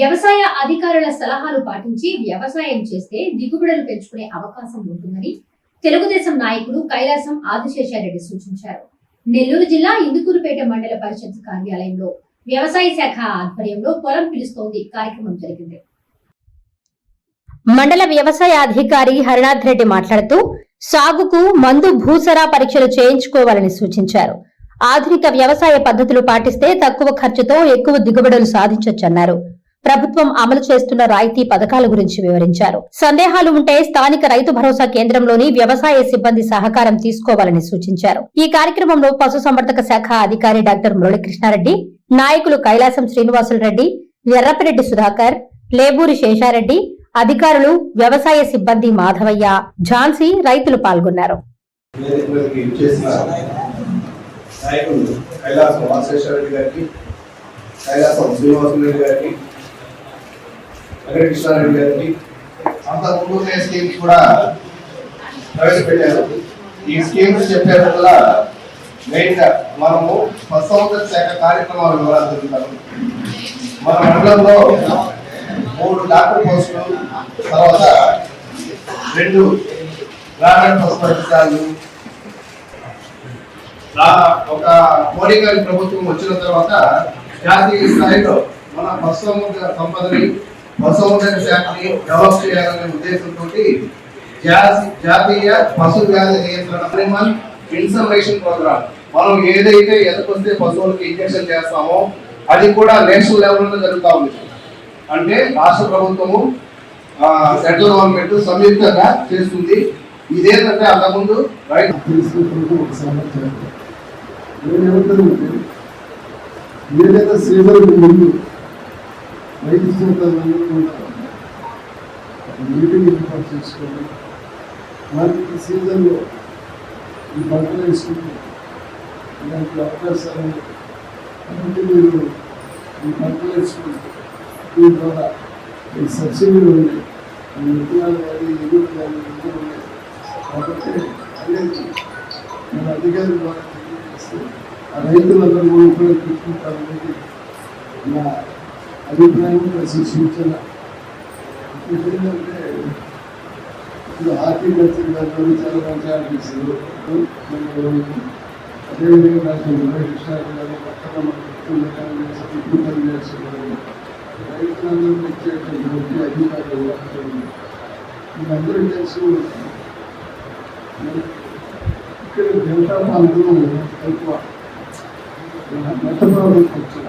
వ్యవసాయ అధికారుల సలహాలు పాటించి వ్యవసాయం చేస్తే దిగుబడులు పెంచుకునే అవకాశం ఉంటుందని తెలుగుదేశం నాయకుడు కైలాసం ఆదిశేషారెడ్డి సూచించారు. నెల్లూరు జిల్లా ఇందుకూరుపేట మండల పరిషత్ కార్యాలయంలో వ్యవసాయ శాఖ ఆధ్వర్యంలో పొలం పిలుస్తోంది కార్యక్రమం జరిగింది. మండల వ్యవసాయ అధికారి హరినాథ్ రెడ్డి మాట్లాడుతూ సాగుకు మందు భూసరా పరీక్షలు చేయించుకోవాలని సూచించారు. ఆధునిక వ్యవసాయ పద్ధతులు పాటిస్తే తక్కువ ఖర్చుతో ఎక్కువ దిగుబడులు సాధించొచ్చన్నారు. ప్రభుత్వం అమలు చేస్తున్న రాయితీ పథకాల గురించి వివరించారు. సందేహాలు ఉంటే స్థానిక రైతు భరోసా కేంద్రంలోని వ్యవసాయ సిబ్బంది సహకారం తీసుకోవాలని సూచించారు. ఈ కార్యక్రమంలో పశుసంవర్ధక శాఖ అధికారి డాక్టర్ మురళీకృష్ణారెడ్డి నాయకులు కైలాసం శ్రీనివాసులు రెడ్డి ఎర్రపిరెడ్డి సుధాకర్ లేబూరి శేషారెడ్డి అధికారులు వ్యవసాయ సిబ్బంది మాధవయ్య ఝాన్సీ రైతులు పాల్గొన్నారు. నాయకులు కైలాసం రెడ్డి గారికి కైలాసం శ్రీనివాసులు గారికి వెంకటకృష్ణారెడ్డి గారికి అంతకుముందు ఉండే స్కీమ్స్ కూడా ప్రవేశపెట్టారు. ఈ స్కీమ్స్ చెప్పేటల్లా మెయిన్గా మనము సంవత్సర శాఖ కార్యక్రమాలు ద్వారా జరుగుతారు మన మండలంలో మూడు డాక్టర్ పోస్టులు తర్వాత రెండు గ్రామీణ పశు ఒక మోడీ గారి ప్రభుత్వం వచ్చిన తర్వాత జాతీయ స్థాయిలో మన పశుసంవర్ధక సంపదని పశువుల శాఖని డెవలప్ చేయాలనే ఉద్దేశంతో జాతీయ పశు వ్యాధి నియంత్రణ అనిమల్ ఇన్సర్వేషన్ ప్రోగ్రామ్ మనం ఏదైతే ఎదకొస్తే పశువులకి ఇంజక్షన్ చేస్తామో అది కూడా నేషనల్ లెవెల్లో జరుగుతూ ఉంది. అంటే రాష్ట్ర ప్రభుత్వము సెంట్రల్ గవర్నమెంట్ సంయుక్తంగా చేస్తుంది. ఇదేంటంటే అంతకుముందు రైట్ తెలుసుకుంటున్నది ఒక సమాచారం నేను ముందు రైతు సోదరులందరూ కూడా మీటింగ్ ఏర్పాటు చేసుకోండి. వారికి సీజన్లో ఈ పంటలు వేసుకుంటే ఇలాంటి అవకాశాలు కాబట్టి మీరు ఈ పంటలు వేసుకుంటే దీని ద్వారా ఈ సబ్సిడీలు ఉన్నాయి ఈ విత్తనాలు కానీ ఎరువులు కానీ ఎన్నో ఉన్నాయి కాబట్టి అనేది మన అధికారుల ద్వారా తెలియజేస్తే ఆ రైతులందరూ కూడా ఉపయోగించుకుంటారనేది నా అభిప్రాయం ప్లస్ సూచన ఇంకోటి ఇప్పుడు ఆర్థిక గారు చాలా మంచి ఆఫీసులు అదేవిధంగా నాకు వెంకటకృష్ణ పక్కన మన చేస్తున్నారు రైతులందరూ ఇచ్చేటటువంటి అధికారులు ఇక్కడ డెల్టా ప్రాంతం ఎక్కువ మెట్ట ప్రాంతం వచ్చిన